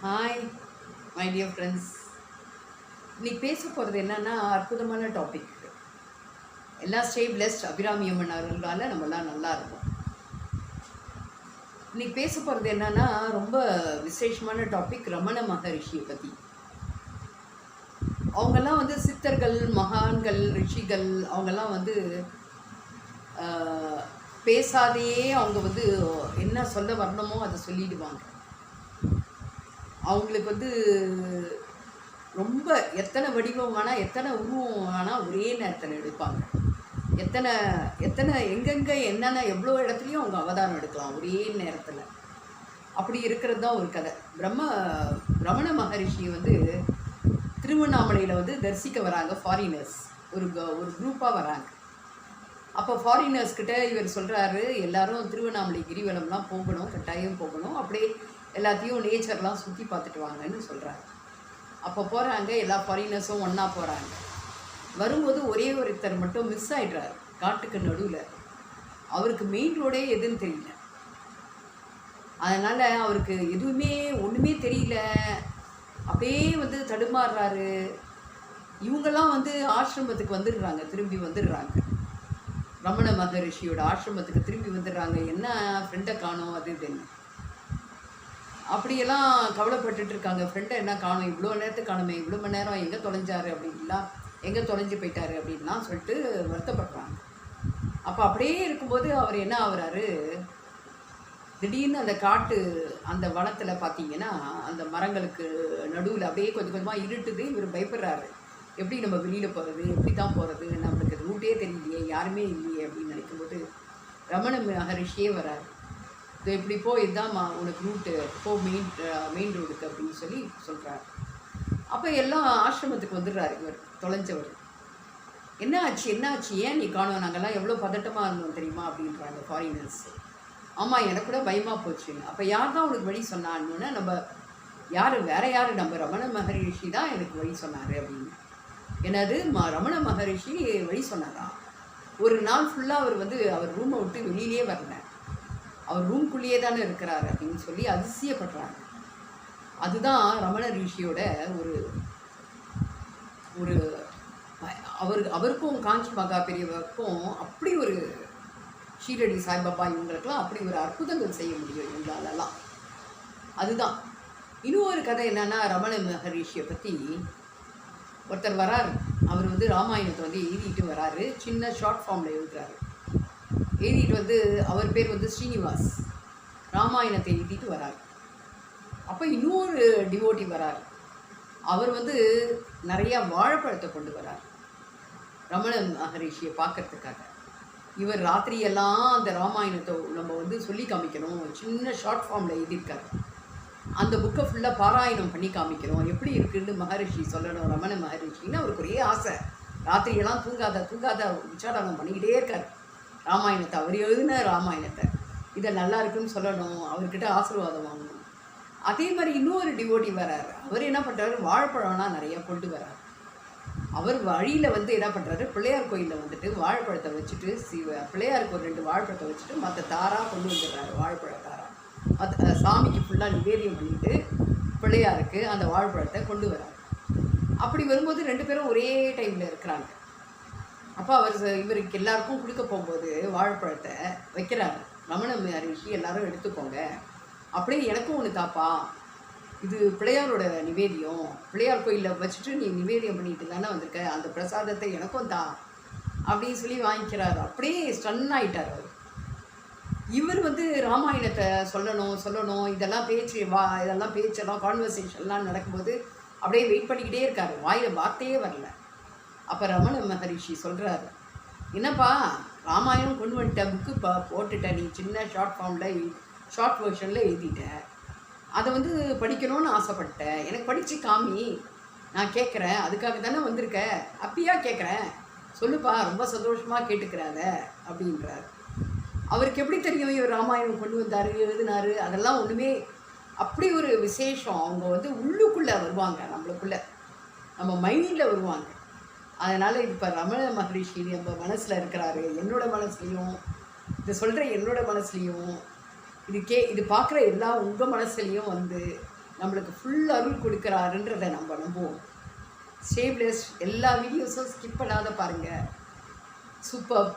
Hi my dear friends இன்னைக்கு பேச போகிறது என்னன்னா அற்புதமான டாபிக் எல்லாம் ஸ்டே பிளஸ்ட் அபிராமி அம்மன் அவர்களால் நம்மலாம் நல்லா இருக்கும் இன்னைக்கு பேச போகிறது என்னன்னா ரொம்ப விசேஷமான டாபிக் ரமண மகரிஷியை பற்றி அவங்கெல்லாம் வந்து சித்தர்கள் மகான்கள் ரிஷிகள் அவங்கெல்லாம் வந்து பேசாதையே அவங்க வந்து என்ன சொல்ல வரணுமோ அதை சொல்லிடுவாங்க. அவங்களுக்கு வந்து ரொம்ப எத்தனை வடிவம் வேணால் எத்தனை உருவம் வேணால் ஒரே நேரத்தில் எடுப்பாங்க. எத்தனை எத்தனை எங்கெங்கே என்னென்ன எவ்வளோ இடத்துலையும் அவங்க அவதாரம் எடுக்கலாம் ஒரே நேரத்தில். அப்படி இருக்கிறது தான் ஒரு கதை. பிரம்ம ரமண மகரிஷி வந்து திருவண்ணாமலையில் வந்து தரிசிக்க வராங்க ஃபாரினர்ஸ் ஒரு ஒரு குரூப்பாக வராங்க. அப்போ ஃபாரினர்ஸ்கிட்ட இவர் சொல்கிறாரு எல்லாரும் திருவண்ணாமலை கிரிவலம்லாம் போகணும் கட்டாயம் போகணும். அப்படியே எல்லாத்தையும் நேச்சர்லாம் சுற்றி பார்த்துட்டு வாங்கன்னு சொல்கிறாரு அப்போ போகிறாங்க எல்லா ஃபாரினர்ஸும் ஒன்றா போகிறாங்க வரும்போது ஒரே ஒருத்தர் மட்டும் மிஸ் ஆகிடுறாரு காட்டுக்கு நடுவில். அவருக்கு மெயின் ரோடே எதுன்னு தெரியல. அதனால் அவருக்கு எதுவுமே ஒன்றுமே தெரியல. அப்படியே வந்து தடுமாறுறாரு. இவங்கெல்லாம் வந்து ஆசிரமத்துக்கு வந்துடுறாங்க திரும்பி வந்துடுறாங்க. ரமண மகரிஷியோட ஆசிரமத்துக்கு திரும்பி வந்துடுறாங்க. என்ன ஃப்ரெண்டை காணோம் அது இதுன்னு அப்படியெல்லாம் கவலைப்பட்டுட்டு இருக்காங்க ஃப்ரெண்டை என்ன காணும்? இவ்வளோ நேரத்துக்கு காணுமே இவ்வளோ மணி நேரம் எங்கே தொலைஞ்சாரு அப்படின்லாம் எங்கே தொலைஞ்சு போயிட்டாரு அப்படின்லாம் சொல்லிட்டு வருத்தப்படுறாங்க. அப்போ அப்படியே இருக்கும்போது அவர் என்ன ஆகுறாரு? திடீர்னு அந்த காட்டு அந்த வனத்தில் பார்த்தீங்கன்னா அந்த மரங்களுக்கு நடுவில் அப்படியே கொஞ்சம் கொஞ்சமாக இருட்டுது. இவர் பயப்படுறாரு. எப்படி நம்ம வெளியில் போகிறது எப்படி தான் போகிறது நம்மளுக்கு ரூட்டே தெரியலையே யாருமே இல்லையே அப்படின்னு நினைக்கும்போது ரமண மகரிஷியே வராரு. இது இப்படி போ இதுதான்மா உனக்கு ரூட்டு போ மெயின் மெயின் ரோடுக்கு அப்படின்னு சொல்லி சொல்கிறாரு அப்போ எல்லாம் ஆசிரமத்துக்கு வந்துடுறாரு இவர் தொலைஞ்சவர். என்ன ஆச்சு என்ன ஆச்சு ஏன் நீ காணோம்? நாங்கள்லாம் எவ்வளோ பதட்டமாக இருந்தோம் தெரியுமா? அப்படின்றாங்க ஃபாரினர்ஸ் ஆமாம் எனக்கு கூட பயமாக போச்சுன்னு அப்போ யார் தான் உனக்கு வழி சொன்னான்னு நம்ம யார் வேற யார்? நம்ம ரமண மகரிஷி தான் எனக்கு வழி சொன்னார் அப்படின்னு. என்னது? ம ரமண மகரிஷி வழி சொன்னாரா? ஒரு நாள் ஃபுல்லாக அவர் வந்து அவர் ரூமை விட்டு வெளியிலே வரல. அவர் ரூம்குள்ளேயே தானே இருக்கிறார் அப்படின்னு சொல்லி அதிசயப்படுறாங்க. அதுதான் ரமண ரிஷியோட ஒரு ஒரு அவர் அவருக்கும் காஞ்சி மகா பெரியவருக்கும் அப்படி ஒரு ஷீரடி சாய்பாபா இவங்களுக்கெல்லாம் அப்படி ஒரு அற்புதங்கள் செய்ய முடியும் இவங்களாலலாம் அதுதான். இன்னும் ஒரு கதை என்னென்னா ரமண மகரிஷியை பற்றி ஒருத்தர் வரார். அவர் வந்து ராமாயணத்தை வந்து எழுதிட்டு வராரு. சின்ன ஷார்ட் ஃபார்மில் எழுதுறாரு. எழுதிட்டு வந்து அவர் பேர் வந்து ஸ்ரீனிவாஸ். ராமாயணத்தை எழுதிட்டு வரார். அப்போ இன்னொரு டிவோட்டி வரார். அவர் வந்து நிறையா வாழைப்பழத்தை கொண்டு வரார். ரமண மகரிஷியை பார்க்கறதுக்காக. இவர் ராத்திரியெல்லாம் அந்த ராமாயணத்தை நம்ம வந்து சொல்லி காமிக்கணும். சின்ன ஷார்ட் ஃபார்மில் எழுதியிருக்காரு. அந்த புக்கை ஃபுல்லாக பாராயணம் பண்ணி காமிக்கணும். எப்படி இருக்குன்னு மகரிஷி சொல்லணும். ரமண மகரிஷின்னு அவருக்கு ஒரே ஆசை. ராத்திரியெல்லாம் தூங்காத தூங்காத உச்சாரணம் பண்ணிக்கிட்டே இருக்கார். ராமாயணத்தை. அவர் எழுதின ராமாயணத்தை. இதை நல்லா இருக்குன்னு சொல்லணும். அவர்கிட்ட ஆசீர்வாதம் வாங்கணும். அதே மாதிரி இன்னொரு டிவோட்டி வராரு அவர் என்ன பண்ணுறாரு வாழைப்பழம்லாம் நிறையா கொண்டு வராரு அவர் வழியில் வந்து என்ன பண்ணுறாரு பிள்ளையார் கோயிலில் வந்துட்டு வாழைப்பழத்தை வச்சுட்டு சிவ பிள்ளையாருக்கு ஒரு ரெண்டு வாழைப்பழத்தை வச்சுட்டு மற்ற தாரா கொண்டு வந்துடுறாரு வாழைப்பழ தாரா. மற்ற சாமிக்கு ஃபுல்லாக நிவேதியம் பண்ணிட்டு பிள்ளையாருக்கு அந்த வாழைப்பழத்தை கொண்டு வராரு அப்படி வரும்போது ரெண்டு பேரும் ஒரே டைமில் இருக்கிறாங்க. அப்போ அவர் இவருக்கு எல்லாருக்கும் கொடுக்க போகும்போது வாழைப்பழத்தை வைக்கிறாரு. ரமண மகரிஷி எல்லாரும் எடுத்துக்கோங்க. அப்படியே எனக்கும் ஒன்று தாப்பா. இது பிள்ளையாரோட நிவேதியம். பிள்ளையார் கோயிலில் வச்சுட்டு நீ நிவேதியம் பண்ணிட்டு தானே வந்திருக்க. அந்த பிரசாதத்தை எனக்கும் தா அப்படின்னு சொல்லி வாங்கிக்கிறாரு. அப்படியே ஸ்டன் ஆகிட்டார் அவர். இவர் வந்து ராமாயணத்தை சொல்லணும் சொல்லணும். இதெல்லாம் பேச்சு வா இதெல்லாம் பேச்செல்லாம் கான்வர்சேஷன்லாம் நடக்கும்போது அப்படியே வெயிட் பண்ணிக்கிட்டே இருக்கார். வாயில் வார்த்தையே வரல. அப்போ ரமண மகரிஷி சொல்கிறாரு என்னப்பா ராமாயணம் கொண்டு வந்துட்ட புக்கு இப்போ போட்டுட்ட நீ சின்ன ஷார்ட் ஃபார்மில் ஷார்ட் வேர்ஷனில் எழுதிட்ட. அதை வந்து படிக்கணும்னு ஆசைப்பட்டேன் எனக்கு படித்து காமி. நான் கேட்குறேன் அதுக்காக தானே வந்திருக்க. அப்பயா கேட்குறேன் சொல்லுப்பா ரொம்ப சந்தோஷமாக கேட்டுக்கிறாத. அப்படின்றார். அவருக்கு எப்படி தெரியும் இவர் ராமாயணம் கொண்டு வந்தார் எழுதினார்? அதெல்லாம் ஒன்றுமே அப்படி ஒரு விசேஷம். அவங்க வந்து உள்ளுக்குள்ளே வருவாங்க நம்மளுக்குள்ளே. நம்ம மைண்டில் வருவாங்க. அதனால் இப்போ ரமண மகரிஷி நம்ம மனசில் இருக்கிறாரு. என்னோடய மனசுலையும் இதை சொல்கிற என்னோடய மனசுலையும் இது கே இது பார்க்குற எல்லா உங்கள் மனசுலையும் வந்து நம்மளுக்கு ஃபுல் அருள் கொடுக்குறாருன்றதை நம்ம நம்புவோம். ஸ்டேப்லெஸ் எல்லா வீடியோஸும் ஸ்கிப் பண்ணாத பாருங்கள் சூப்பர்